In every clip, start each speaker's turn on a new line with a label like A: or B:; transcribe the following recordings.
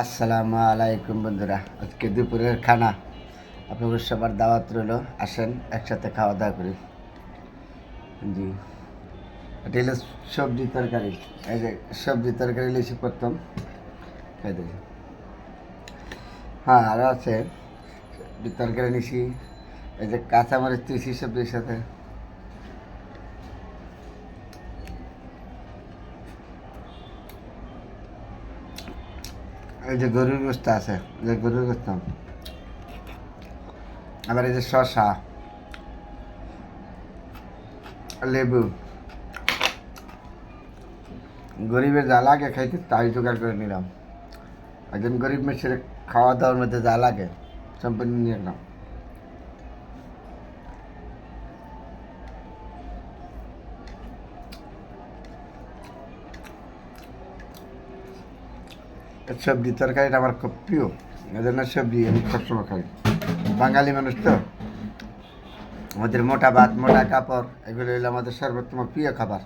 A: আসসালামু আলাইকুম বন্ধুরা, আজকে দুপুরের খানা। আপনাদের সবার দাওয়াত রইল, আসেন, একসাথে খাওয়া দাওয়া করি। জি। এটা হলো সবজি তরকারি। এই যে সবজি তরকারি লিখি প্রথম। হ্যাঁ আরও আছে। তরকারি নিছি। এই যে কাঁচামরিচ দিয়েছি সবজির সাথে। এই যে গরুর গোস্ত আছে, যে গরুর গোস্ত। আবার এই যে শশা লেবু। গরিবের যা লাগে খাইতে, তাই জোগাড় করে নিলাম। একজন গরিব মেশিনে খাওয়া দাওয়ার মধ্যে যা লাগে, সম্পূর্ণ নিয়ে গেলাম সবজি তরকারিটা আমার খুব প্রিয়। এজন্য সবজি আমি সবসময় খাই। বাঙালি মানুষ তো? আমাদের মোটা ভাত, মোটা কাপড়, এগুলো হলো আমাদের সর্বোত্তম প্রিয় খাবার।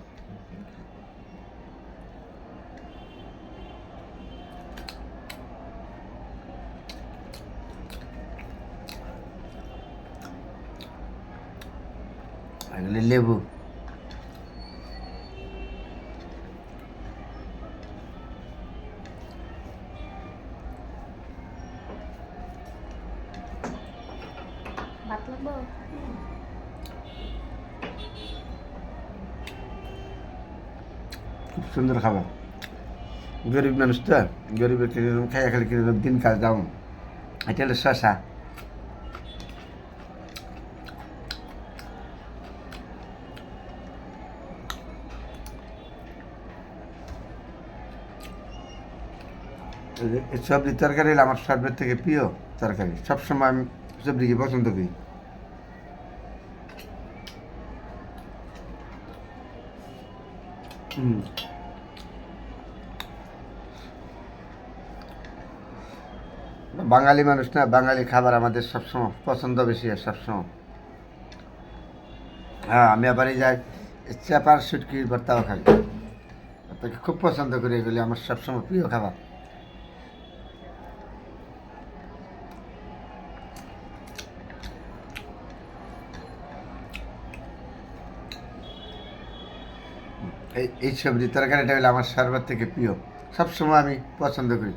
A: লেবু। খুব সুন্দর খাবার। গরিব মানুষ তো, গরিবের কিনে খাইয়া খালি কিনে দিন কাজ যাও এটা হলো শশা। সবজি তরকারি আমার সর্বের থেকে প্রিয় তরকারি। সবসময় আমি সবজিকে পছন্দ করি। বাঙালি মানুষ না, বাঙালি খাবার আমাদের সবসময় পছন্দ বেশি হয় সবসময়। হ্যাঁ আমি আবার এই যাই চেপার সুটকির ভর্তাও খাই। তাকে খুব পছন্দ করি এগুলি, আমার সবসময় প্রিয় খাবার। এই এই সবজি তরকারিটা হলো আমার সর্বার থেকে প্রিয়। সবসময় আমি পছন্দ করি।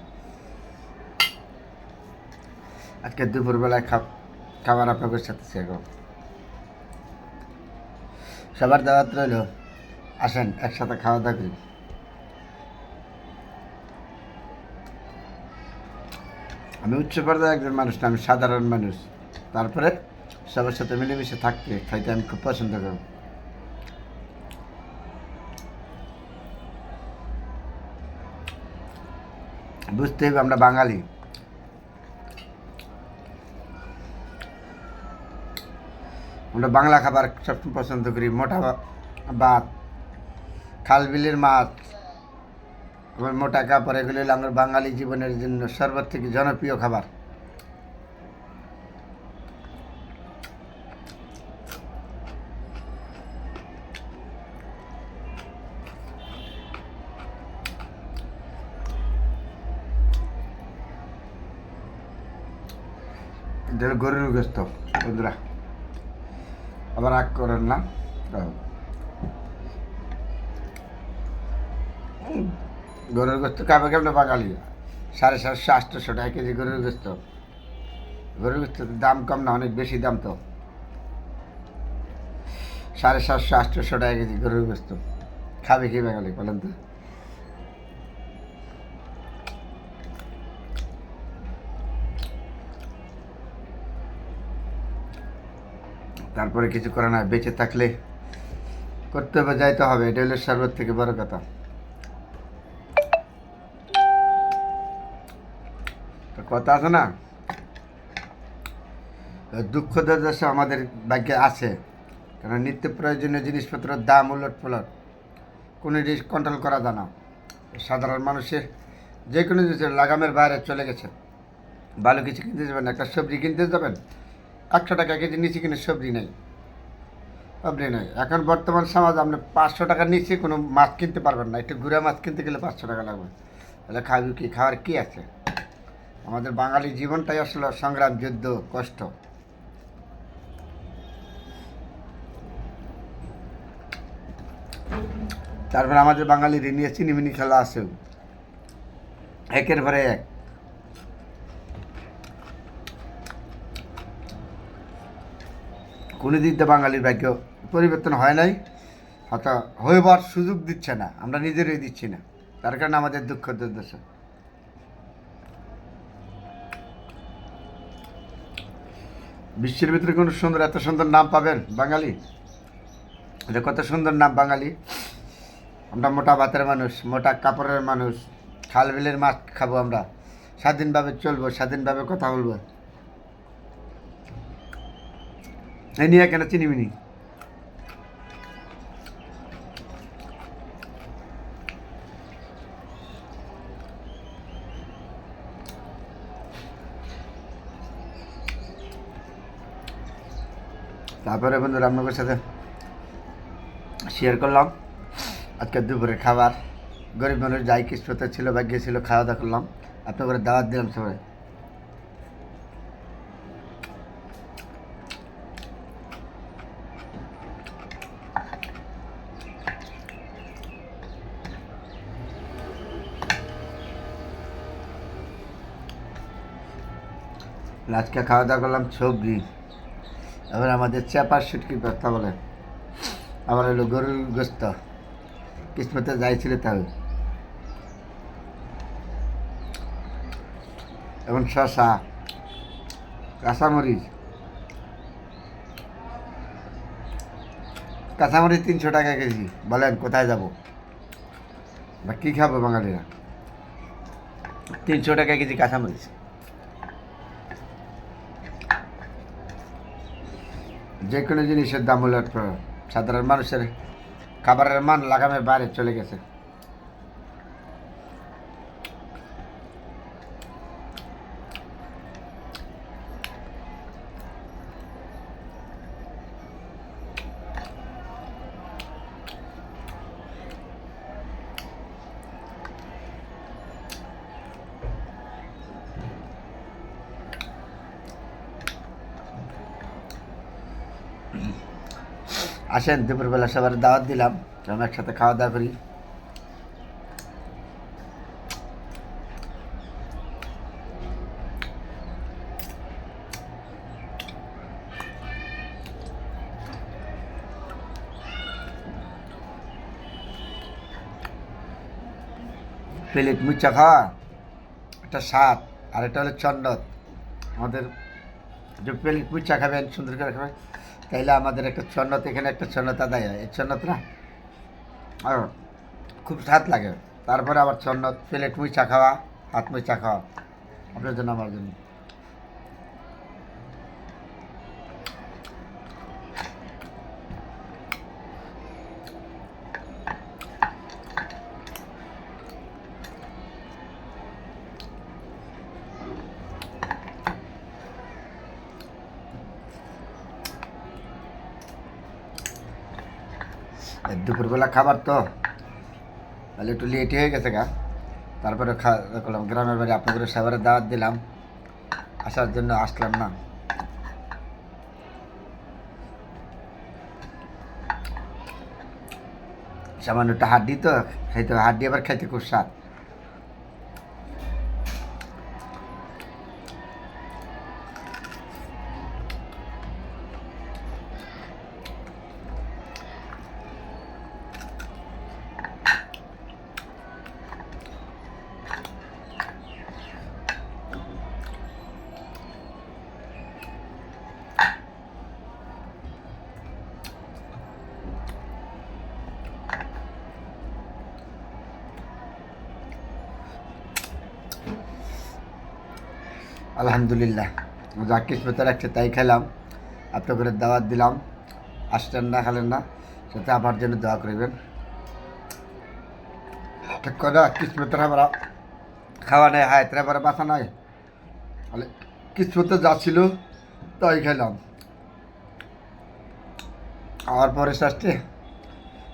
A: আজকে দুপুরবেলায় খাব, খাবার আপনাদের সাথে করব। সবার দাওয়াত রইল, আসেন, একসাথে খাওয়া দাওয়া করি। আমি উচ্চ পর্যায়ে একজন মানুষ না, আমি সাধারণ মানুষ। তারপরে সবার সাথে মিলেমিশে থাকতে, খাইতে আমি খুব পছন্দ করি। বুঝতে হবে আমরা বাঙালি। আমরা বাংলা খাবার সবসময় পছন্দ করি, মোটা ভাত খাল বিলের মাছ মোটা কাপড়, এগুলো হলো আমার বাঙালি জীবনের জন্য থেকে জনপ্রিয় খাবার। এটা গরুর গোস্ত, বন্ধুরা। আবার রাগ করেন না। গরুর গোস্ত খাবে কেমন বাঙালি? সাড়ে সাতশো আটশোশো টাকা কেজি গরুর গোস্ত। গরুর গোস্ত দাম কম না, অনেক বেশি দাম তো। সাড়ে সাতশো আটশোশো টাকা কেজি গরুর গোস্ত। খাবে কি বাঙালি, বলেন তো? তারপরে কিছু করে না, বেঁচে থাকলে করতে হবে যাইতে হবে, এটা হলো সর্বত থেকে বড় কথা। কথা আছে না? দুঃখ দুর্দশা আমাদের ভাগ্যে আছে কারণ নিত্য প্রয়োজনীয় জিনিসপত্রের দাম উলট পালট, কোনো জিনিস কন্ট্রোল করা যায় না। সাধারণ মানুষের যে কোনো জিনিসের লাগামের বাইরে চলে গেছে। ভালো কিছু কিনতে যাবেন, একটা সবজি কিনতে যাবেন একশো টাকা কেজি নিচে কিনে সবজি নেই। সবজি নেই। এখন বর্তমান সমাজ আপনি পাঁচশো টাকার নিচে কোনো মাছ কিনতে পারবেন না। একটু গুঁড়া মাছ কিনতে গেলে পাঁচশো টাকা লাগবে। তাহলে খাবি কি? খাওয়ার কী আছে? আমাদের বাঙালি জীবনটাই আসলে সংগ্রাম, যুদ্ধ, কষ্ট। তারপরে আমাদের বাঙালির নিয়ে চিনিমিনি খেলা আছে। একের পরে এক। কোনো দিক দিয়ে বাঙালির ভাগ্য পরিবর্তন হয় নাই, হয়তো হইবার সুযোগ দিচ্ছে না। আমরা নিজেরাই দিচ্ছি না। তার কারণে আমাদের দুঃখ দুর্দশা। বিশ্বের ভিতরে কোনো সুন্দর, এত সুন্দর নাম পাবেন বাঙালি? এটা কত সুন্দর নাম বাঙালি? আমরা মোটা ভাতের মানুষ, মোটা কাপড়ের মানুষ, খাল বিলের মাছ খাব আমরা। স্বাধীনভাবে চলবো, স্বাধীনভাবে কথা বলব। এই নিয়ে কেন চিনিমিনি তারপরে বন্ধুরা আপনাদের সাথে শেয়ার করলাম। আজকে দুপুরে খাবার। গরিব মানুষ যাই কিসমতে ছিল, ভাগ্য ছিল খাওয়া দাওয়া করলাম আপনাদের দাওয়াত দিলাম সবাই। আজকে খাওয়া দাওয়া করলাম সবজি এবার আমাদের চেপার শুটকি কথা বলে। আবার হলো গরুর গোস্ত। কিসমতে যাইছিল তাহলে? এবং শশা কাঁচামরিচ। কাঁচামরিচ তিনশো টাকা কেজি। বলেন, কোথায় যাব? বা কী খাব বাঙালিরা? তিনশো টাকা কেজি কাঁচামরিচ। যে কোনো জিনিসের দাম হলো সাধারণ মানুষের খাবারের মান লাগামে বাইরে চলে গেছে। আসেন, দুপুরবেলা সবার দাওয়াত দিলাম, আমরা একসাথে খাওয়া দাওয়া করি। প্লেট মুচা খাওয়া, একটা স্বাদ, আর এটা হলো চন্নত। আমাদের যে প্লেট মুচা খাবেন, সুন্দর করে খাবেন। তাইলে আমাদের একটা ছন্নত, এখানে একটা ছন্নতা আদায় হয়। এই ছন্নতরা আর খুব স্বাদ লাগে। তারপরে আবার চন্নত প্লেট মুচা খাওয়া, হাত মুই চা খাওয়া। আপনার জন্য, আমার জন্য। দুপুরবেলা খাবার তো। তাহলে একটু লেট হয়ে গেছে গা। তারপরে খাওয়া করলাম, গ্রামের বাড়ি আপনাদের সবার দাওয়াত দিলাম। আসার জন্য আসলাম না। সামান্য একটা হাড্ডি তো, খাইতে। হাড্ডি আবার খাইতে খুব স্বাদ। আলহামদুলিল্লাহ। যা কিসমতে রাখছে তাই খেলাম। আপনার করে দাওয়াত দিলাম। আসতেন না, খেলেন না, সেটা আমার জন্য দোয়া করবেন। ঠিক কথা কিসমতের আমরা খাওয়া নেই হায় তার বাসা নাই। কিসমতে যা ছিল, তাই খেলাম। খাওয়ার পরে শেষে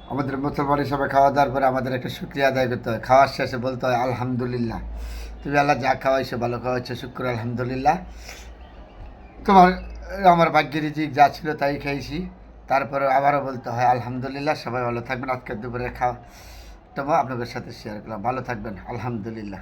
A: আমাদের মুসলমান হিসাবে খাওয়া দাওয়ার পরে আমাদের একটা শুক্রিয়া আদায় করতে হয়। খাওয়ার শেষে বলতে হয়, আলহামদুলিল্লাহ। তুমি আল্লাহ যা খাওয়াইছো, ভালো খাওয়াইছো, শুক্র, আলহামদুলিল্লাহ। তোমার, আমার ভাগ্যের রিজিক যা ছিল তাই খাইছি। তারপরে আবারও বলতে হয়, আলহামদুলিল্লাহ, সবাই ভালো থাকবেন। আজকে দুপুরে খাওয়া। তোমার আপনাদের সাথে শেয়ার করলাম। ভালো থাকবেন, আলহামদুলিল্লাহ।